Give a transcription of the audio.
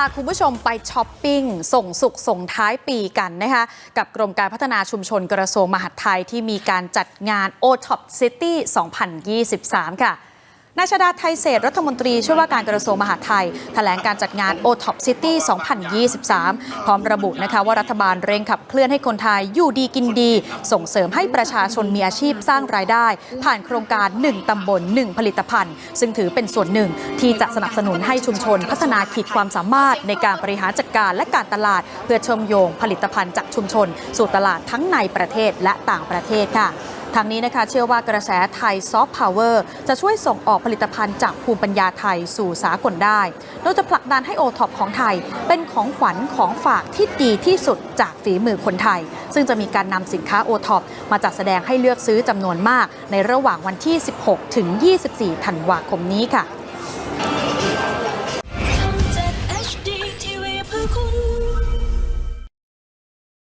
าคุณผู้ชมไปช้อปปิ้ง ส่งสุขส่งท้ายปีกันนะคะกับกรมการพัฒนาชุมชนกระทรวงมหาดไทยที่มีการจัดงาน o t o p City 2023 ค่ะ นายชาดาไทยเศษรัฐมนตรีช่วยว่าการกระทรวงมหาดไทย แถลงการจัดงาน o t o p City 2023 พร้อมระบุนะคะว่ารัฐบาลเร่งขับเคลื่อนให้คนไทยอยู่ดีกินดี ส่งเสริมให้ประชาชนมีอาชีพสร้างรายได้ ผ่านโครงการ 1 ตำบล 1 ผลิตภัณฑ์ ซึ่งถือเป็นส่วนหนึ่ง ที่จะสนับสนุนให้ชุมชน พัฒนาขีดความสามารถในการบริหารจัดการและการตลาด เพื่อเชื่อมโยงผลิตภัณฑ์จากชุมชน สู่ตลาดทั้งในประเทศและต่างประเทศค่ะ ทางนี้นะคะเชื่อว่ากระแสไทยซอฟต์พาวเวอร์จะช่วยส่งออกผลิตภัณฑ์จากภูมิปัญญาไทยสู่สากลได้ โดยจะผลักดันให้โอท็อปของไทย เป็นของขวัญของฝากที่ดีที่สุดจากฝีมือคนไทย ซึ่งจะมีการนำสินค้าโอท็อปมาจัดแสดงให้เลือกซื้อจำนวนมาก ในระหว่างวันที่ 16 ถึง 24 ธันวาคมนี้ค่ะ